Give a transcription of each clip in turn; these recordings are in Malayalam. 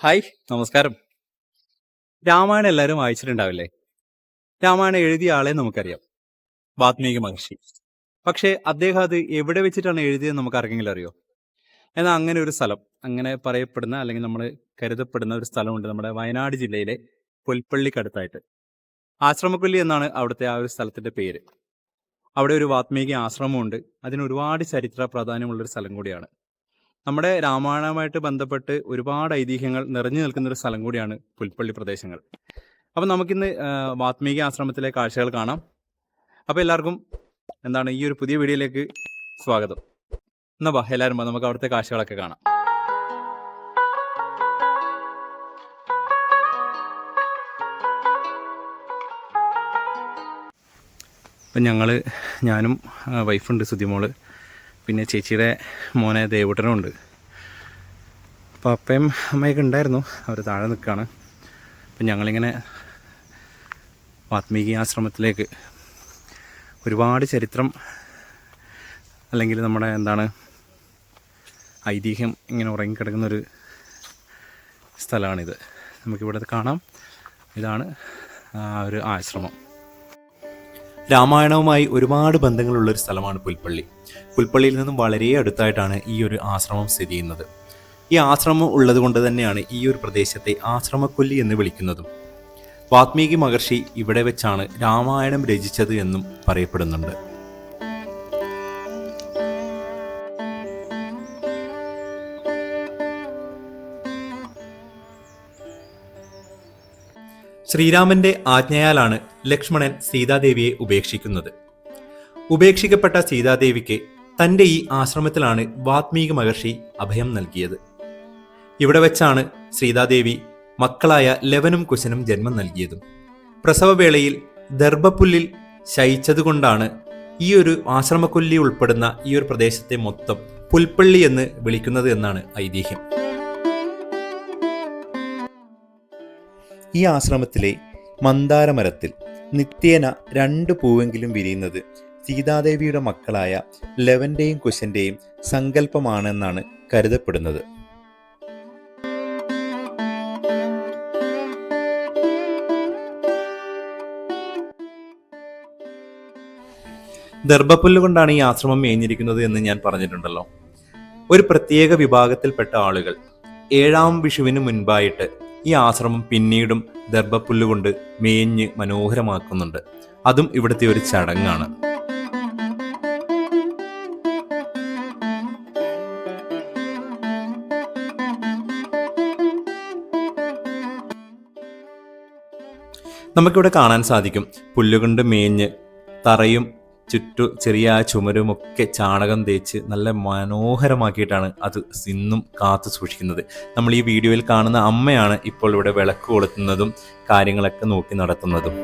ഹായ് നമസ്കാരം. രാമായണം എല്ലാവരും വായിച്ചിട്ടുണ്ടാവില്ലേ? രാമായണം എഴുതിയ ആളെ നമുക്കറിയാം. വാത്മീകി മഹർഷി. പക്ഷേ അദ്ദേഹം അത് എവിടെ വെച്ചിട്ടാണ് എഴുതിയെന്ന് നമുക്ക് ആർക്കെങ്കിലും അറിയോ? എന്നാൽ അങ്ങനെ ഒരു സ്ഥലം അങ്ങനെ പറയപ്പെടുന്ന അല്ലെങ്കിൽ നമ്മൾ കരുതപ്പെടുന്ന ഒരു സ്ഥലമുണ്ട് നമ്മുടെ വയനാട് ജില്ലയിലെ പുൽപ്പള്ളിക്കടുത്തായിട്ട്. ആശ്രമക്കൊല്ലി എന്നാണ് അവിടുത്തെ ആ ഒരു സ്ഥലത്തിന്റെ പേര്. അവിടെ ഒരു വാത്മീകി ആശ്രമമുണ്ട്. അതിന് ഒരുപാട് ചരിത്ര പ്രാധാന്യമുള്ളൊരു സ്ഥലം കൂടിയാണ്. നമ്മുടെ രാമായണവുമായിട്ട് ബന്ധപ്പെട്ട് ഒരുപാട് ഐതിഹ്യങ്ങൾ നിറഞ്ഞു നിൽക്കുന്ന ഒരു സ്ഥലം കൂടിയാണ് പുൽപ്പള്ളി പ്രദേശങ്ങൾ. അപ്പം നമുക്കിന്ന് വാത്മീകി ആശ്രമത്തിലെ കാഴ്ചകൾ കാണാം. അപ്പോൾ എല്ലാവർക്കും എന്താണ് ഈ ഒരു പുതിയ വീഡിയോയിലേക്ക് സ്വാഗതം. എന്നാ വാ എല്ലാവരും നമുക്ക് അവിടുത്തെ കാഴ്ചകളൊക്കെ കാണാം. അപ്പം ഞങ്ങൾ ഞാനും വൈഫുണ്ട് സുതിമോൾ. പിന്നെ ചേച്ചിയുടെ മോനെ ദേവുട്ടനും ഉണ്ട് അപ്പോൾ അപ്പയും അമ്മയൊക്കെ ഉണ്ടായിരുന്നു. അവർ താഴെ നിൽക്കുകയാണ് അപ്പം ഞങ്ങളിങ്ങനെ വാത്മീകി ആശ്രമത്തിലേക്ക് ഒരുപാട് ചരിത്രം അല്ലെങ്കിൽ നമ്മുടെ എന്താണ് ഐതിഹ്യം ഇങ്ങനെ ഉറങ്ങിക്കിടക്കുന്നൊരു സ്ഥലമാണിത്. നമുക്കിവിടെ കാണാം. ഇതാണ് ഒരു ആശ്രമം. രാമായണവുമായി ഒരുപാട് ബന്ധങ്ങളുള്ള ഒരു സ്ഥലമാണ് പുൽപ്പള്ളി. പുൽപ്പള്ളിയിൽ നിന്നും വളരെ അടുത്തായിട്ടാണ് ഈ ഒരു ആശ്രമം സ്ഥിതി ചെയ്യുന്നത്. ഈ ആശ്രമം ഉള്ളത് കൊണ്ട് തന്നെയാണ് ഈ ഒരു പ്രദേശത്തെ ആശ്രമക്കൊല്ലി എന്ന് വിളിക്കുന്നതും. വാത്മീകി മഹർഷി ഇവിടെ വെച്ചാണ് രാമായണം രചിച്ചത് എന്നും പറയപ്പെടുന്നുണ്ട്. ശ്രീരാമന്റെ ആജ്ഞയാലാണ് ലക്ഷ്മണൻ സീതാദേവിയെ ഉപേക്ഷിക്കുന്നത്. ഉപേക്ഷിക്കപ്പെട്ട സീതാദേവിക്ക് തന്റെ ഈ ആശ്രമത്തിലാണ് വാത്മീകി മഹർഷി അഭയം നൽകിയത്. ഇവിടെ വെച്ചാണ് സീതാദേവി മക്കളായ ലെവനും കുശനും ജന്മം നൽകിയതും. പ്രസവവേളയിൽ ദർഭപ്പുല്ലിൽ ശയിച്ചതുകൊണ്ടാണ് ഈ ഒരു ആശ്രമക്കൊല്ലി ഉൾപ്പെടുന്ന ഈ ഒരു പ്രദേശത്തെ മൊത്തം പുൽപ്പള്ളി എന്ന് വിളിക്കുന്നത് എന്നാണ് ഐതിഹ്യം. ഈ ആശ്രമത്തിലെ മന്ദാരമരത്തിൽ നിത്യേന രണ്ട് പൂവെങ്കിലും വിരിയുന്നത് സീതാദേവിയുടെ മക്കളായ ലെവന്റെയും കുശന്റെയും സങ്കല്പമാണെന്നാണ് കരുതപ്പെടുന്നത്. ദർഭപ്പുല്ല് കൊണ്ടാണ് ഈ ആശ്രമം മേഞ്ഞിരിക്കുന്നത് എന്ന് ഞാൻ പറഞ്ഞിട്ടുണ്ടല്ലോ. ഒരു പ്രത്യേക വിഭാഗത്തിൽപ്പെട്ട ആളുകൾ ഏഴാം വിഷുവിന് മുൻപായിട്ട് ഈ ആശ്രമം പിന്നീടും ദർഭപ്പുല്ല് കൊണ്ട് മേഞ്ഞ് മനോഹരമാക്കുന്നുണ്ട്. അതും ഇവിടുത്തെ ഒരു ചടങ്ങാണ്. നമുക്കിവിടെ കാണാൻ സാധിക്കും. പുല്ലുകൊണ്ട് മേഞ്ഞ് തറയും ചുറ്റു ചെറിയ ചുമരും ഒക്കെ ചാണകം തേച്ച് നല്ല മനോഹരമാക്കിയിട്ടാണ് അത് ഇന്നും കാത്തു സൂക്ഷിക്കുന്നത്. നമ്മൾ ഈ വീഡിയോയിൽ കാണുന്ന അമ്മയാണ് ഇപ്പോൾ ഇവിടെ വിളക്ക് കൊളുത്തുന്നതും കാര്യങ്ങളൊക്കെ നോക്കി നടത്തുന്നതും.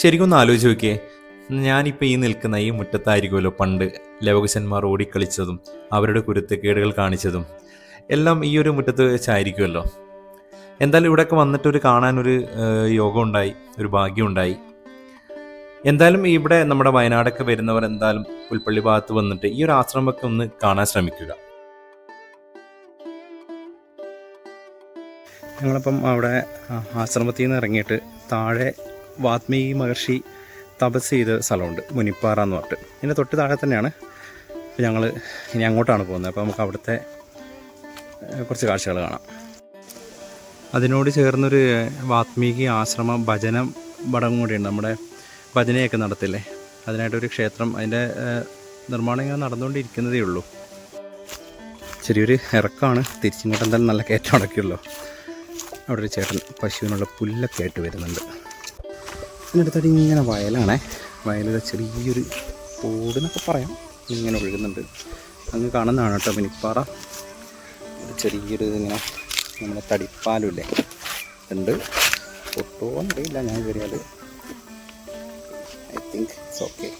ശരിക്കും ഒന്ന് ആലോചിച്ച് നോക്കിയേ. ഞാനിപ്പോൾ ഈ നിൽക്കുന്ന ഈ മുറ്റത്തായിരിക്കുമല്ലോ പണ്ട് ലവകുശന്മാർ ഓടിക്കളിച്ചതും അവരുടെ കുരുത്തക്കേടുകൾ കാണിച്ചതും എല്ലാം ഈ ഒരു മുറ്റത്ത് വെച്ചായിരിക്കുമല്ലോ. എന്തായാലും ഇവിടെയൊക്കെ വന്നിട്ടൊരു കാണാനൊരു യോഗം ഉണ്ടായി ഒരു ഭാഗ്യം ഉണ്ടായി എന്തായാലും ഇവിടെ നമ്മുടെ വയനാടൊക്കെ വരുന്നവർ എന്തായാലും പുൽപ്പള്ളി ഭാഗത്ത് വന്നിട്ട് ഈ ഒരു ആശ്രമമൊക്കെ ഒന്ന് കാണാൻ ശ്രമിക്കുക. ഞങ്ങളിപ്പം അവിടെ ആശ്രമത്തിൽ നിന്ന് ഇറങ്ങിയിട്ട് താഴെ വാത്മീകി മഹർഷി തപസ് ചെയ്ത സ്ഥലമുണ്ട്. മുനിപ്പാറ എന്ന് പറഞ്ഞിട്ട്. ഇതിന്റെ തൊട്ട് താഴെ തന്നെയാണ് ഞങ്ങൾ ഇനി അങ്ങോട്ടാണ് പോകുന്നത്. അപ്പോൾ നമുക്ക് അവിടുത്തെ കുറച്ച് കാഴ്ചകൾ കാണാം. അതിനോട് ചേർന്നൊരു വാത്മീകി ആശ്രമ ഭജന പടം കൂടിയുണ്ട്. നമ്മുടെ ഭജനയൊക്കെ നടത്തില്ലേ? അതിനായിട്ടൊരു ക്ഷേത്രം അതിന്റെ നിർമ്മാണം ഇങ്ങനെ നടന്നുകൊണ്ടിരിക്കുന്നതേ ഉള്ളൂ. ചെറിയൊരു ഇറക്കമാണ്. തിരിച്ചിങ്ങോട്ട് എന്തായാലും നല്ല കയറ്റം അടക്കിയുള്ളൂ അവിടെ ഒരു ചേട്ടൻ പശുവിനുള്ള പുല്ലൊക്കെ ആയിട്ട് വരുന്നുണ്ട്. അതിനടുത്തായിട്ട് ഇങ്ങനെ വയലാണേ. വയലിലെ ചെറിയൊരു തോട് എന്നൊക്കെ പറയാം. ഇങ്ങനെ ഒഴുകുന്നുണ്ട്. അങ്ങ് കാണുന്നതാണ് കേട്ടോ മിനിപ്പാറ. ഒരു ചെറിയൊരു ഇങ്ങനെ നമ്മുടെ തടിപ്പാലുമില്ലേ ഉണ്ട് പൊട്ടോ അറിയില്ല. ഞാൻ കയറിയാൽ I think it's okay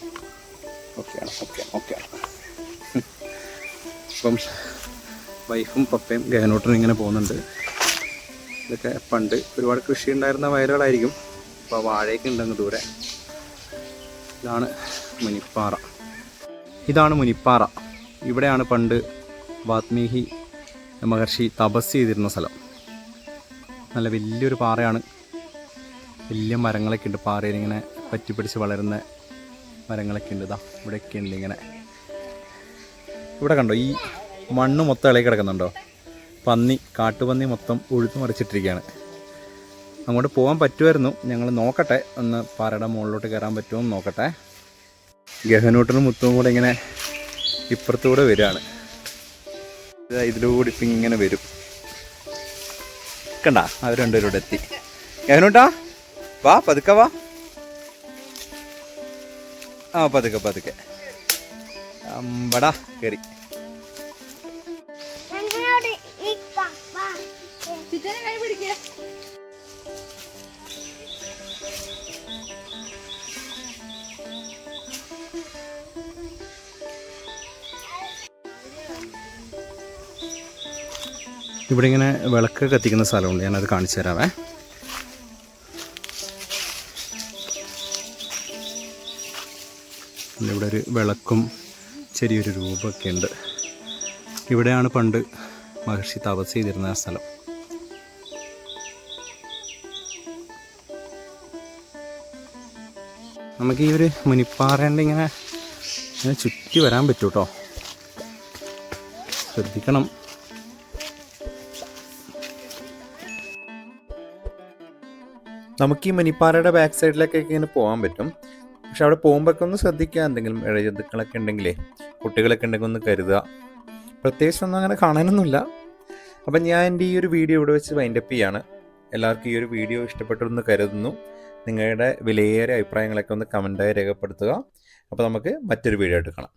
okay okay ഓക്കെയാണ് അപ്പം വൈഫും പപ്പയും ഗഹനോട്ടനും ഇങ്ങനെ പോകുന്നുണ്ട്. ഇതൊക്കെ പണ്ട് ഒരുപാട് കൃഷി ഉണ്ടായിരുന്ന വയലുകളായിരിക്കും. അപ്പോൾ വാഴയൊക്കെ ഉണ്ടെങ്കിൽ ദൂരെ. ഇതാണ് മുനിപ്പാറ. ഇതാണ് മുനിപ്പാറ. ഇവിടെയാണ് പണ്ട് വാത്മീഹി മഹർഷി തപസ് ചെയ്തിരുന്ന സ്ഥലം. നല്ല വലിയൊരു പാറയാണ്. വലിയ മരങ്ങളൊക്കെ ഉണ്ട്. പാറയിൽ ഇങ്ങനെ പറ്റിപ്പിടിച്ച് വളരുന്ന മരങ്ങളൊക്കെ ഉണ്ട്. ഇതാ ഇവിടെയൊക്കെ ഉണ്ട് ഇങ്ങനെ. ഇവിടെ കണ്ടോ ഈ മണ്ണ് മൊത്തം ഇളകി കിടക്കുന്നുണ്ടോ? പന്നി കാട്ടുപന്നി മൊത്തം ഉഴുത്തു മറിച്ചിട്ടിരിക്കുകയാണ് അങ്ങോട്ട് പോകാൻ പറ്റുമായിരുന്നു. ഞങ്ങൾ നോക്കട്ടെ. ഒന്ന് പാറയുടെ മുകളിലോട്ട് കയറാൻ പറ്റുമോ എന്ന് നോക്കട്ടെ. ഗഹനൂട്ടനും മുത്തും കൂടെ ഇങ്ങനെ ഇപ്പുറത്തൂടെ വരികയാണ്. ഇതാ ഇതിലൂടെ ഇപ്പം ഇങ്ങനെ വരും. കണ്ട? അവർ രണ്ടുപേരൂടെ എത്തി. ഗഹനൂട്ടാ വാ പതുക്കെ വാ. ആ പതുക്കെ പതുക്കെ. അമ്പടാ കയറി ചിറ്റനെ കൈ പിടിക്കുക ഇവിടെ ഇങ്ങനെ വിളക്ക് കത്തിക്കുന്ന സ്ഥലമുണ്ട്. ഞാനത് കാണിച്ചു തരാവേ. ഇവിടെ ഒരു വിളക്കും ചെറിയൊരു രൂപമൊക്കെ ഉണ്ട്. ഇവിടെയാണ് പണ്ട് മഹർഷി തപസ് ചെയ്തിരുന്ന സ്ഥലം. നമുക്ക് ഈ ഒരു മുനിപ്പാറേന്റെ ഇങ്ങനെ ചുറ്റി വരാൻ പറ്റൂ കേട്ടോ ശ്രദ്ധിക്കണം. നമുക്ക് ഈ മിനിപ്പാറയുടെ ബാക്ക് സൈഡിലൊക്കെ ഇങ്ങനെ പോകാൻ പറ്റും. പക്ഷെ അവിടെ പോകുമ്പോഴൊക്കെ ഒന്ന് ശ്രദ്ധിക്കുക എന്തെങ്കിലും ഇഴജന്തുക്കളൊക്കെ ഉണ്ടെങ്കിലേ കുട്ടികളൊക്കെ ഉണ്ടെങ്കിൽ ഒന്ന് കരുതുക. പ്രത്യേകിച്ച് ഒന്നും അങ്ങനെ കാണാനൊന്നുമില്ല. അപ്പം ഞാൻ എന്റെ ഈ ഒരു വീഡിയോ ഇവിടെ വെച്ച് വൈൻഡപ്പ് ചെയ്യാണ്. എല്ലാവർക്കും ഈ ഒരു വീഡിയോ ഇഷ്ടപ്പെട്ടെന്ന് കരുതുന്നു. നിങ്ങളുടെ വിലയേറിയ അഭിപ്രായങ്ങളൊക്കെ ഒന്ന് കമന്റായി രേഖപ്പെടുത്തുക. അപ്പോൾ നമുക്ക് മറ്റൊരു വീഡിയോ ആയിട്ട് കാണാം